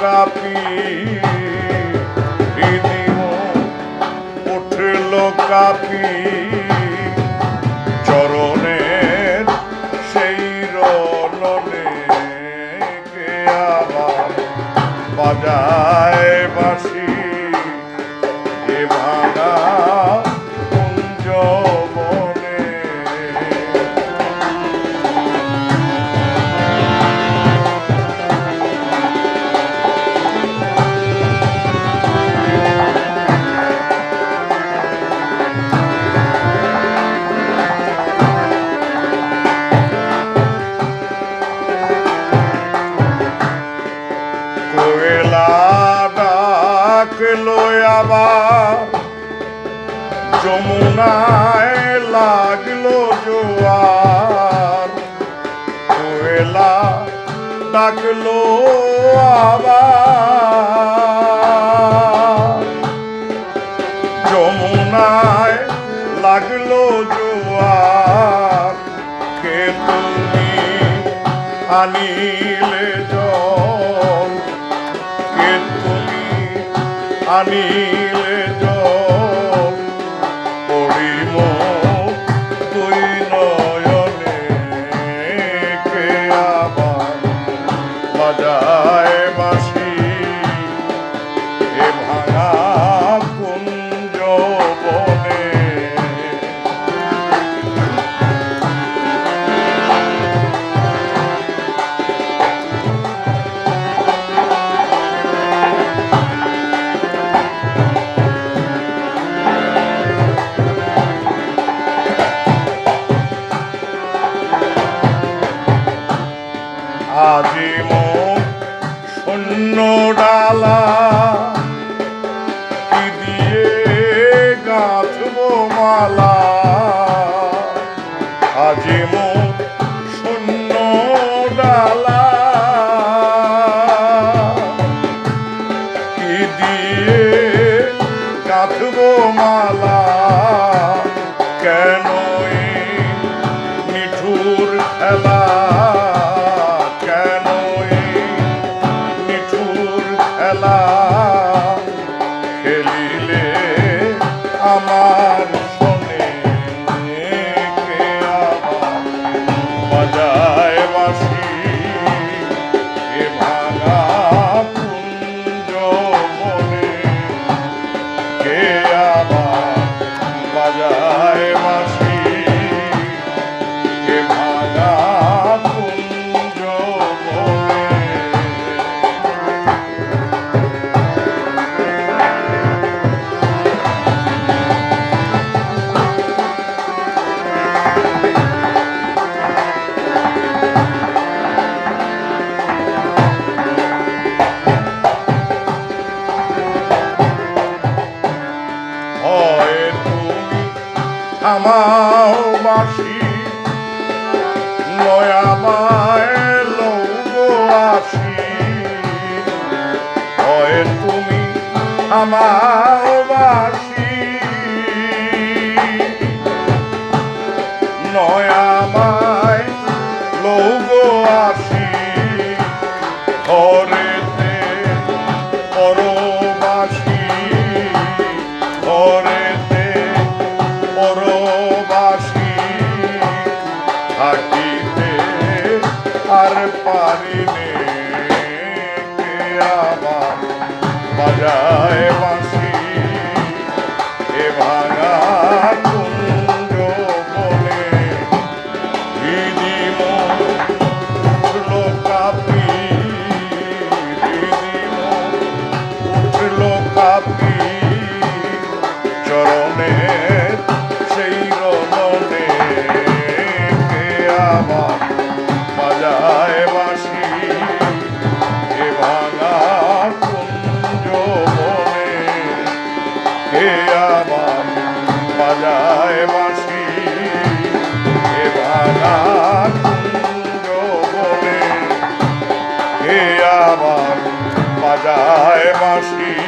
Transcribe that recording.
কাপি দিদিম উঠল কাপি। ডাকলো আবার যমুনায় লাগল জোয়ার। কোয়েলা ডাকলো আবার। যমুনায় লাগল জোয়ার। কে তুমি আনিলে? জানি আজিম শূন্য ডালা কি দিয়ে গাঁথব মালা? আজিম শূন্য ডালা কি দিয়ে গাঁথব মালা? কেন दा হয় তুমি থামাও বাসি। নয় মায়ের লৌব আসি। হয় তুমি আমাও বাসি। পারিনে কে আবার বাজায় বাঁশি। এ ভাঙা কুঞ্জ বলে দিদিম উঠল কাপি দিদিম উঠল কাপি চরণের যায় মাসি।